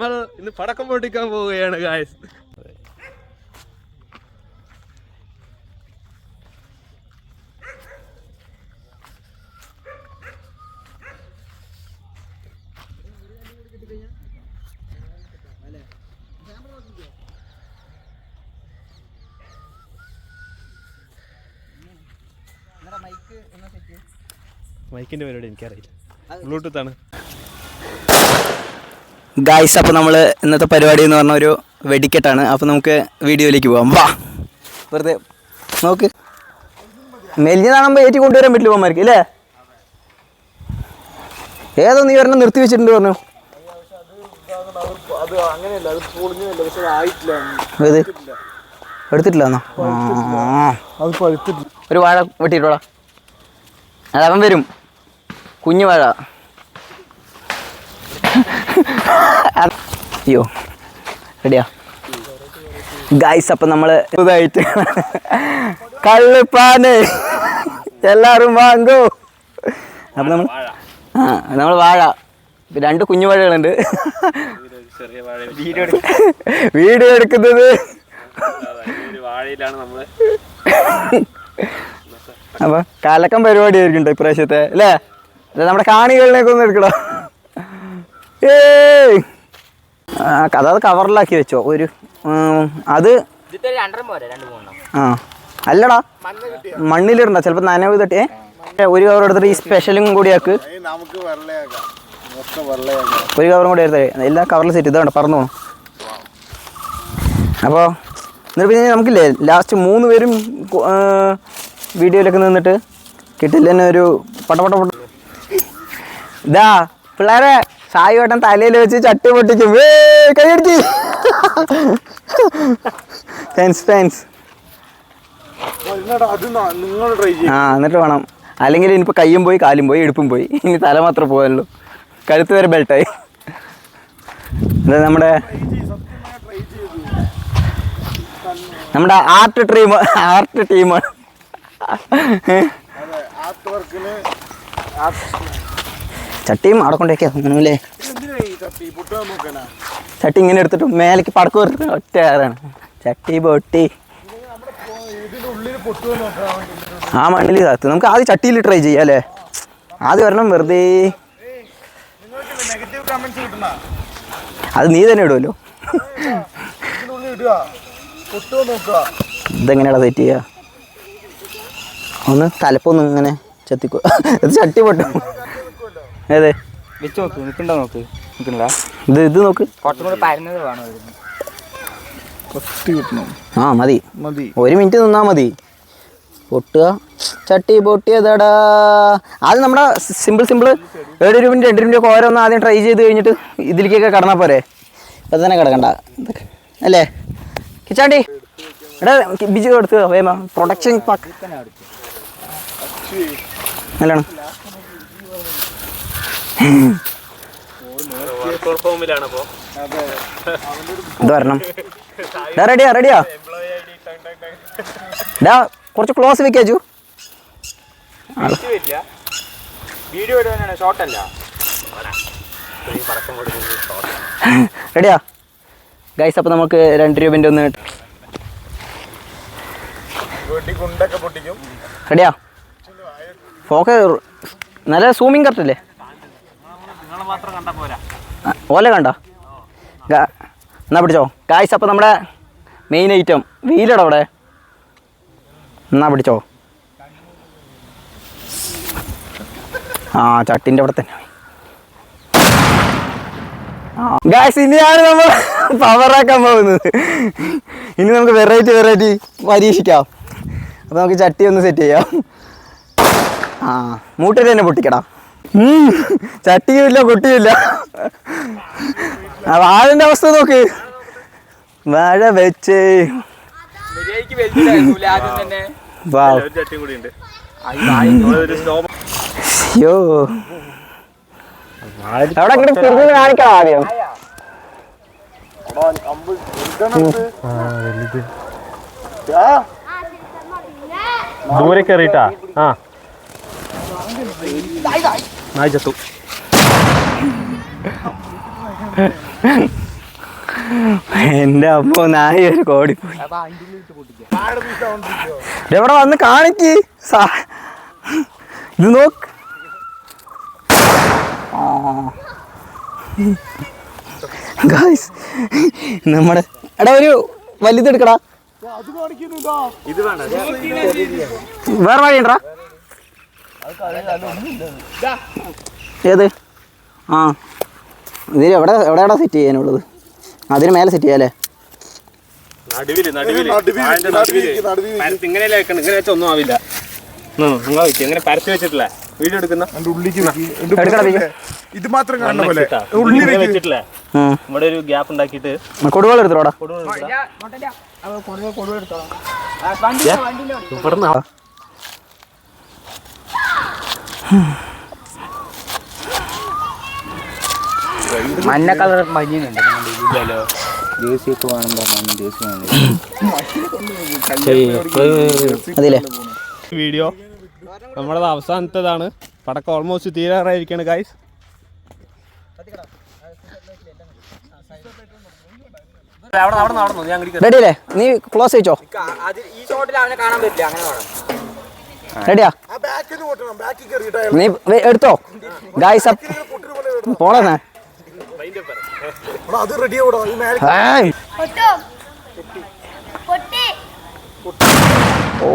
നമ്മൾ ഇന്ന് പടക്കം പൊട്ടിക്കാൻ പോവുകയാണ് ഗായസ് മൈക്കിന്റെ പരിപാടി എനിക്കറിയില്ല. ബ്ലൂടൂത്ത് ആണ്. ഗായ്സ് അപ്പോൾ നമ്മൾ ഇന്നത്തെ പരിപാടി എന്ന് പറഞ്ഞ ഒരു വെടിക്കെട്ടാണ്. അപ്പോൾ നമുക്ക് വീഡിയോയിലേക്ക് പോകാം വാ. വെറുതെ നോക്ക്. മെലിഞ്ഞതാണുമ്പോൾ ഏറ്റി കൊണ്ടുവരാൻ പറ്റില്ല പോകാൻ അല്ലേ ഏതോ നീ ഒരെണ്ണം നിർത്തി വെച്ചിട്ടുണ്ട് പറഞ്ഞു. എടുത്തിട്ടില്ല ഒരു വാഴ വെട്ടിട്ടോളാം അതവൻ വരും. കുഞ്ഞു വാഴ. അയ്യോ റെഡിയാ. ഗായ്സ് അപ്പം നമ്മൾ ഇതായിട്ട് കള്ളിപ്പാന് എല്ലാവരും വാങ്ങോ. അപ്പം നമ്മൾ ആ നമ്മൾ വാഴ. രണ്ട് കുഞ്ഞു വാഴകളുണ്ട്. വീഡിയോ എടുക്കുന്നത്. അപ്പൊ കലക്കം പരിപാടി ആയിരിക്കും ഇപ്രാവശ്യത്തെ അല്ലേ? അല്ല നമ്മുടെ കാണികളിലേക്ക് ഒന്ന് എടുക്കണോ ഏയ്. ആ, കഥ അത് കവറിലാക്കി വെച്ചോ ഒരു അത് ആ. അല്ലടാ മണ്ണിലിടണ്ട ചിലപ്പോൾ നനവ് തട്ടി ഒരു കവർ എടുത്തിട്ട് ഈ സ്പെഷ്യലും കൂടി ആക്ക്. നമുക്ക് വെള്ളയാക്കാം. മൊത്തം വെള്ളയാക്കാം. ഒരു കവറും കൂടി എടുത്തേ. എല്ലാ കവറിലും സെറ്റ് ഇതാണ് പറന്നു പോകണം അപ്പോൾ എന്നിട്ട് പിന്നെ നമുക്കില്ലേ ലാസ്റ്റ് മൂന്ന് പേരും വീഡിയോയിലൊക്കെ നിന്നിട്ട് കിട്ടില്ല തന്നെ ഒരു പട്ട പട്ട പട്ട ഇതാ പിള്ളേരെ. സായി വട്ടൻ തലയിൽ വെച്ച് ചട്ടി പൊട്ടിക്കും. കൈയടിച്ച് ഫാൻസ് ഫാൻസ് എന്നിട്ട് ആ വേണം. അല്ലെങ്കിൽ ഇനിയിപ്പോൾ കയ്യും പോയി കാലും പോയി ഇടുപ്പും പോയി. ഇനി തല മാത്രം പോയല്ലോ കഴുത്ത് വരെ ബെൽട്ടായി ഇത് നമ്മുടെ നമ്മുടെ ആർട്ട് ടീം ആർട്ട് ടീമാണ് ആർട്ട് വർക്കിന് ചട്ടിയും അവിടെ അങ്ങനെ ചട്ടി ഇങ്ങനെ എടുത്തിട്ട് മേലേക്ക് പടക്കം വരുന്ന ഒറ്റ ആറാണ് ചട്ടി പൊട്ടി. ആ മണ്ണിൽ കത്ത്. നമുക്ക് ആദ്യം ചട്ടിയിൽ ട്രൈ ചെയ്യാം അല്ലേ? ആദ്യം വരണം വെറുതെ. അത് നീ തന്നെ ഇടുമല്ലോ ഇതെങ്ങനെയാണ് സെറ്റ് ചെയ്യുക ഒന്ന് തലപ്പൊന്നും ഇങ്ങനെ ചെത്തിക്കോ. ചട്ടി പൊട്ടും. ഏതെ? വെച്ച് നോക്ക് നിൽക്കണ്ട നോക്ക്. നിൽക്കണ്ട ഇത് ഇത് നോക്ക്. കുറച്ചും കൂടെ പരന്നത് വേണം ഇതിന്. ഫസ്റ്റ് കിട്ടണം. ആ മതി. മതി. ഒരു മിനിറ്റ് നിന്നാ മതി. പൊട്ടുക. ചട്ടി പൊട്ടിയതടാ. ആദ്യം നമ്മുടെ സിമ്പിൾ സിമ്പിൾ. ഏഴ് രൂപ രണ്ട് രൂപ ഓരോന്ന് ആദ്യം ട്രൈ ചെയ്ത് കഴിഞ്ഞിട്ട് ഇതിലേക്കൊക്കെ കടന്നാൽ പോരെ. ഇപ്പൊ തന്നെ കിടക്കണ്ട. അല്ലേ? കിച്ചാണ്ടി. എടാ ബിജു എടുത്ത്? വേമ പ്രൊഡക്ഷൻ പാക്ക് നല്ലോണം. അതെ ഇത് വരണം. റെഡിയാ റെഡിയാ ഡാ കുറച്ച് ക്ലോസ് വെക്കാച്ചു റെഡിയാ ഗൈസ് അപ്പോൾ നമുക്ക് രണ്ട് രൂപന്റെ ഒന്ന് റെഡിയാ ഫോക്കസ് നല്ല സൂമിങ് കറക്റ്റ് അല്ലേ നിങ്ങളെ മാത്രം കണ്ടാ പോരാ ആ, ഓല കണ്ടോ? എന്നാ പിടിച്ചോ. കായ്സ് അപ്പോൾ നമ്മുടെ മെയിൻ ഐറ്റം വീലട അവിടെ. എന്നാ പിടിച്ചോ. ആ ചട്ടിന്റെ അവിടെ തന്നെ. ഗായ്സ് ഇനിയാണ് നമ്മൾ പവറാക്കാൻ പോകുന്നത്. ഇനി നമുക്ക് വെറൈറ്റി വെറൈറ്റി പരീക്ഷിക്കാം. അപ്പോൾ നമുക്ക് ചട്ടി ഒന്ന് സെറ്റ് ചെയ്യാം. ആ മൂട്ടിൽ തന്നെ പൊട്ടിക്കടാ. ചട്ടിയുമില്ല കുട്ടിയുമില്ല. ആ വാഴന്റെ അവസ്ഥ നോക്ക്. വാഴ വെച്ച്. യോ അവിടെ തിരിഞ്ഞു കാണിക്കണം ആദ്യം. ദൂരെ കയറിട്ടാ ആ. നായി ചത്തു എന്റെ അപ്പോ നായ ഒരു കോടിപ്പോയി. എവിടെ വന്ന് കാണിക്ക്. ഇത് നോക്ക്. ഗായ്സ് നമ്മുടെ എടാ ഒരു വലുതെടുക്കടാ വേറെ വഴിയുണ്ടാ ഏത്? ആ. ഇതിൽ എവിടെ എവിടെയാടാ സെറ്റ് ചെയ്യാനുള്ളത്? അതിന് മേലെ സെറ്റ് ചെയ്യാല്ലേ? വെച്ചാൽ ഒന്നും ആവില്ല. ഇങ്ങനെ പരത്തി വെച്ചിട്ടില്ല? വീഡിയോ എടുക്കുന്ന? ഇത് മാത്രം കാണുന്ന പോലെ. ഉള്ളിലേക്ക് വെച്ചിട്ടില്ലേ. ഇവിടെ ഒരു ഗ്യാപ്പ് ഉണ്ടാക്കിയിട്ട് കൊടുവോളം എടുത്തോടാ. ഇവിടുന്ന് മഞ്ഞ കളർ മഞ്ഞുണ്ട് ഇല്ലല്ലോ ജേഴ്സി ഒക്കെ വേണം പറഞ്ഞു ജേഴ്സി അതില്ലേ വീഡിയോ നമ്മളത് അവസാനത്തേതാണ്. പടക്കം ഓൾമോസ്റ്റ് തീരാറായിരിക്കാണ് ഗായ്സ് അവിടെ അവിടെ നടന്നു ഞാൻ അങ്ങോട്ട് റെഡി അല്ലേ നീ ക്ലോസ് വെച്ചോ ഈ ഷോട്ടിൽ അവനെ കാണാൻ പറ്റില്ല അങ്ങനെ റെഡിയാ ആ? ബാക്കിൽ നിന്ന് ബാക്കിൽ കയറിയിട്ടാ നീ എടുത്തോ? ഗായ്സ്. പോണേ എടാ, അത് റെഡി ആവൂടാ. ഈ മേലെ പൊട്ടോ. പൊട്ടി. ഓ.